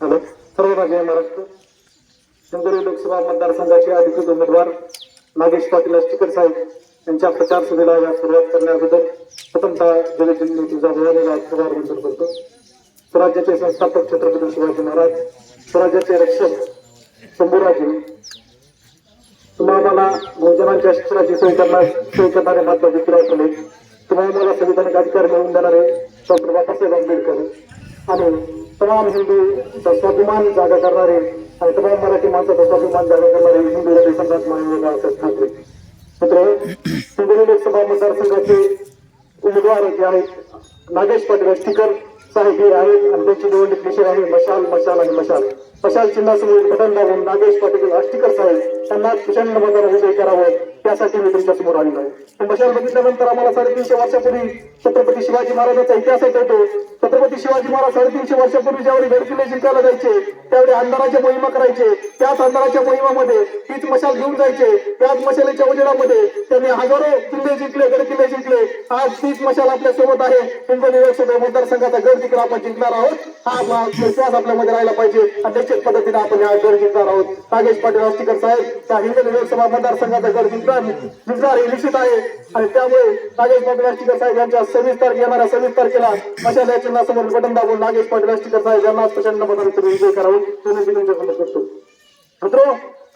झालं. सर्व जय महाराष्ट्र. सिंधुदुर्ग लोकसभा मतदारसंघाचे अधिकृत उमेदवार नागेश पाटील अष्टीकर साहेब यांच्या प्रचार सभेला या सुरुवात करण्याबद्दल प्रथमतः जगजिंद तुझा भवानी राजकुमार वंदन करतो. स्वराज्याचे संस्थापक छत्रपती शिवाजी महाराज स्वराज्याचे रक्षक शंभूराजे तुम्हाला मला बहुजनांच्या शिक्षणाची सोय करणार सोय करणारे महात्मा ज्योतिराव फुले तुम्हाला मला संविधानिक अधिकार मिळवून देणारे डॉक्टर बाबासाहेब आंबेडकर आणि तमाम हिंदू स्वाभिमान जागा करणारे आणि तमाम मराठी माणसाचा स्वाभिमान जागा करणारे हिंदू लोकसंघात सम्राट माननीय बाळासाहेब ठाकरे. मित्र हिंगोली लोकसभा मतदारसंघाचे उमेदवार जे आहेत नागेश पाटील अस्टिकर साहेब हे आहेत आणि त्यांची दोन विषय आहे? मशाल मशाल आणि मशाल. मशाल चिन्हासमोर बटन दाबून नागेश पाटील अस्टिकर साहेब त्यांना प्रचंड मताने विजय करावं त्यासाठी मी तुमच्यासमोर आलेलो आहे. मशाल बघितल्यानंतर आम्हाला साडेतीनशे वर्षापूर्वी छत्रपती शिवाजी महाराजांचा इतिहास आठवतो. छत्रपती शिवाजी महाराज साडेतीनशे वर्षापूर्वी ज्यावेळी गडकिल्ले जिंकायला जायचे त्यावेळी अंधाराच्या मोहिमा करायचे. त्याच अंधाराच्या मोहिमामध्ये तीच मशाल घेऊन जायचे. त्याच मशालीच्या उजेडामध्ये त्यांनी हजारो किल्ले जिंकले गड किल्ले जिंकले. आज तीच मशाल आपल्यासोबत आहे. हिंगोली लोकसभा मतदारसंघाचा गड जिंकला आपण जिंकणार आहोत. हा आपला विश्वास आपल्यामध्ये राहिला पाहिजे. आणि निश्चित पद्धतीने आपण हा गड जिंकणार आहोत. नागेश पाटील राष्ट्रीकर साहेब त्या हिंगोली लोकसभा मतदारसंघाचा गड जिंकणार जिंकणार हे निश्चित आहे. आणि त्यामुळे नागेश पाटील राष्ट्रीकर साहेब यांच्या सव्वीस तारखे येणाऱ्या सव्वीस तारखेला मशाल या चिन्हासमोर बटन दाबून नागेश पाटील राष्ट्रीकर साहेब यांना प्रचंड मताने तुम्ही विजय करावं. विनंती तुमच्याकडे करतो. मित्रो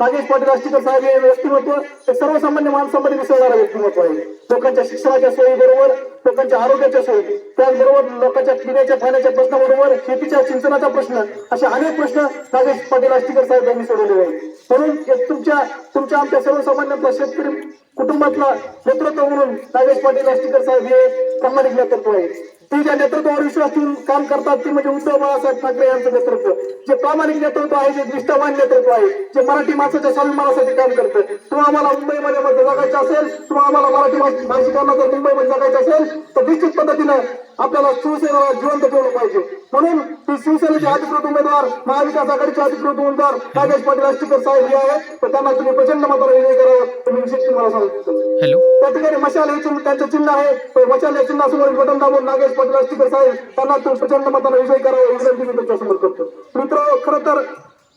नागेश पाटील राष्ट्रीकर साहेब हे व्यक्तिमत्व हे सर्वसामान्य माणसामध्ये मिसळणारं व्यक्तिमत्व आहे. लोकांच्या शिक्षणाच्या सोयीबरोबर लोकांच्या आरोग्याच्या सोयी. त्याचबरोबर लोकांच्या पिण्याच्या पाण्याच्या प्रश्नाबरोबर शेतीच्या सिंचनाचा प्रश्न असे अनेक प्रश्न नागेश पाटील राष्ट्रीकर साहेब यांनी सोडवले आहेत. म्हणून तुमच्या तुमच्या आमच्या सर्वसामान्यांचा शेतकरी कुटुंबातला नेतृत्व म्हणून नागेश पाटील राष्ट्रीकर साहेब हे प्रामाणिक नेतृत्व आहे. ते ज्या नेतृत्वावर विश्वास ठेवून काम करतात ते म्हणजे उद्धव बाळासाहेब ठाकरे यांचं नेतृत्व. जे प्रामाणिक नेतृत्व आहे जे निष्ठावान नेतृत्व आहे जे मराठी माणसाच्या स्वाभिमानासाठी काम करतं तुम्हाला आम्हाला मुंबईमध्ये जगायचं असेल तुम्हाला आम्हाला मराठी भाषिकांना जर मुंबईमध्ये जगायचं असेल तर निश्चित पद्धतीनं आपल्याला शिवसेनेला जिवंत ठेवलं पाहिजे. म्हणून ती शिवसेनेचे अधिकृत उमेदवार महाविकास आघाडीचे अधिकृत उमेदवार नागेश पाटील राष्ट्रीकर साहेब हे आहेत. तर त्यांना तुम्ही प्रचंड मताने विजय करावं मी निश्चित तुम्हाला सांगतो हॅलो. त्या ठिकाणी मशाल हे चिन्ह त्यांचं चिन्ह आहे. मशाल या चिन्हासमोर बटन दाबून नागेश पाटील राष्ट्रीकर साहेब त्यांना तो प्रचंड मताने विजय करावा ही विनंती मी तुमच्यासमोर करतो. मित्र खरं तर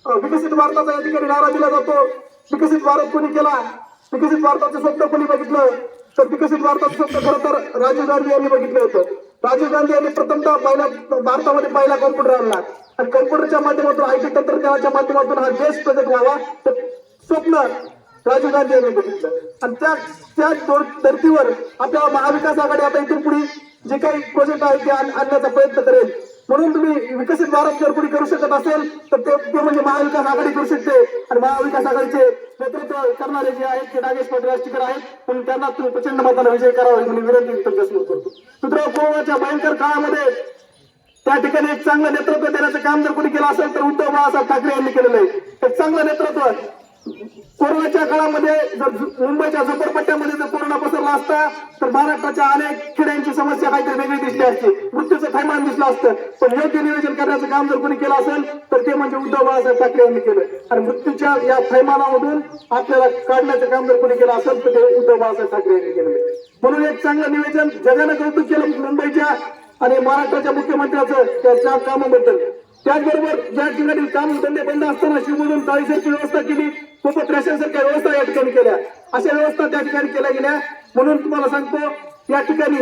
विकसित भारताचा या ठिकाणी नारा दिला जातो. विकसित भारत कोणी केला? विकसित भारताचं स्वप्न कोणी बघितलं? तर विकसित भारताचं स्वप्न खरं तर राजीव गांधी यांनी बघितलं होतं. राजीव गांधी यांनी प्रथमतः पहिला भारतामध्ये पहिला कॉम्प्युटर आणला. आणि कॉम्प्युटरच्या माध्यमातून आय टी तंत्रज्ञानाच्या माध्यमातून हा देश प्रगत व्हावा तर स्वप्न राजीव गांधी यांनी बघितलं. आणि त्या त्या धर्तीवर आपल्या महाविकास आघाडी आता इथून पुढे जे काही प्रोजेक्ट आहे ते आणण्याचा प्रयत्न करेल. म्हणून तुम्ही विकसित भारत जर कोणी करू शकत असेल तर ते ते म्हणजे महाविकास आघाडी करू शकते. आणि महाविकास आघाडीचे नेतृत्व करणारे जे आहेत ते नागेश पाटील राष्ट्रीकर आहेत. म्हणून त्यांना तुम्ही प्रचंड मताला विजय करावा म्हणून विनंती तुमच्यासमोर करतो. मित्र कोरोनाच्या भयंकर काळामध्ये त्या ठिकाणी एक चांगलं नेतृत्व देण्याचं काम जर कोणी केलं असेल तर उद्धव बाळासाहेब ठाकरे यांनी केलेलं आहे. एक चांगलं नेतृत्व कोरोनाच्या काळामध्ये जर मुंबईच्या झोपडपट्ट्यामध्ये जर कोरोना पसरला असता तर महाराष्ट्राच्या अनेक खेड्यांची समस्या काहीतरी वेगळी दिसली असती. मृत्यूचं थैमान दिसलं असतं. पण योग्य नियोजन करण्याचं काम जर कोणी केलं असेल तर ते म्हणजे उद्धव बाळासाहेब ठाकरे यांनी केलं. आणि मृत्यूच्या या थैमानामधून आपल्याला काढण्याचं काम जर कोणी केलं असेल तर ते उद्धव बाळासाहेब ठाकरे यांनी केलं. म्हणून एक चांगलं नियोजन जगानं कौतुक केलं मुंबईच्या आणि महाराष्ट्राच्या मुख्यमंत्र्याचं त्याच्या कामाबद्दल. त्याचबरोबर ज्या ठिकाणी काम धंदे बंद असताना शिवमधून चाळीसाची व्यवस्था केली सोबत रेशन सारख्या व्यवस्था या ठिकाणी केल्या. अशा व्यवस्था त्या ठिकाणी केल्या गेल्या. म्हणून तुम्हाला सांगतो या ठिकाणी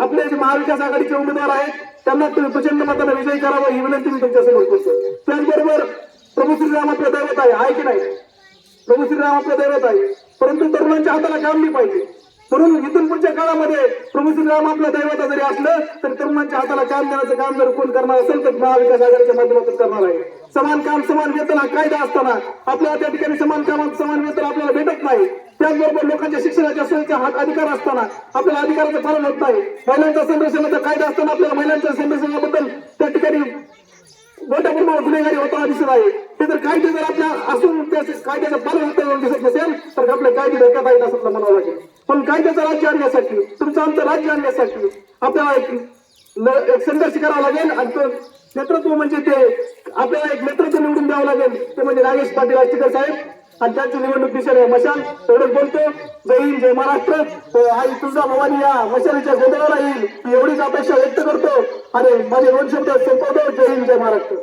आपले जे महाविकास आघाडीचे उमेदवार आहेत त्यांना तुम्ही प्रचंड मताने विजयी करावा ही विनंती मी तुमच्यासमोर करतो. त्याचबरोबर प्रभू श्रीराम आपलं दैवत आहे आहे की नाही? प्रभू श्रीराम आपलं दैवत आहे. परंतु तरुणांच्या हाताला काम नाही पाहिजे. म्हणून इथून पुढच्या काळामध्ये प्रभू श्रीराम आपलं दैवता जरी असलं तर तरुणांच्या हाताला काम देण्याचं काम जर कोण करणार असेल तर महाविकास आघाडीच्या माध्यमातून करणार आहे. समान काम समान वेतन हा कायदा असताना आपल्याला त्या ठिकाणी समान कामात समान वेतन आपल्याला भेटत नाही. त्याचबरोबर लोकांच्या शिक्षणाच्या सोयीचा हा अधिकार असताना आपल्याला अधिकाराचं पालन होत नाही. महिलांच्या संरक्षणाचा कायदा असताना आपल्याला महिलांच्या संरक्षणाबद्दल त्या ठिकाणी मोठ्या प्रमाणात गुन्हेगारी होताना दिसत आहे. ते जर कायदे जर आपल्या असून त्या कायद्याचं पालन होताना दिसत नसेल तर आपले कायदे धोक्यात आहेत असं आपल्याला म्हणावं लागेल पण कायद्याचं राज्य आणण्यासाठी तुमचं आमचं राज्य आणण्यासाठी. आपल्याला एक एक संघर्ष करावा लागेल आणि तो नेतृत्व म्हणजे ते आपल्याला एक नेतृत्व निवडून द्यावं लागेल. ते म्हणजे नागेश पाटील आष्टीकर साहेब. आणि त्यांची निवडणूक दिशेने मशाल एवढंच बोलतो. जय हिंद जय महाराष्ट्र. आई तुझा भवानी या मशालीच्या गोंधळाला येईल. एवढीच अपेक्षा व्यक्त करतो. आणि माझे दोन शब्द संपवतो. जय हिंद जय महाराष्ट्र.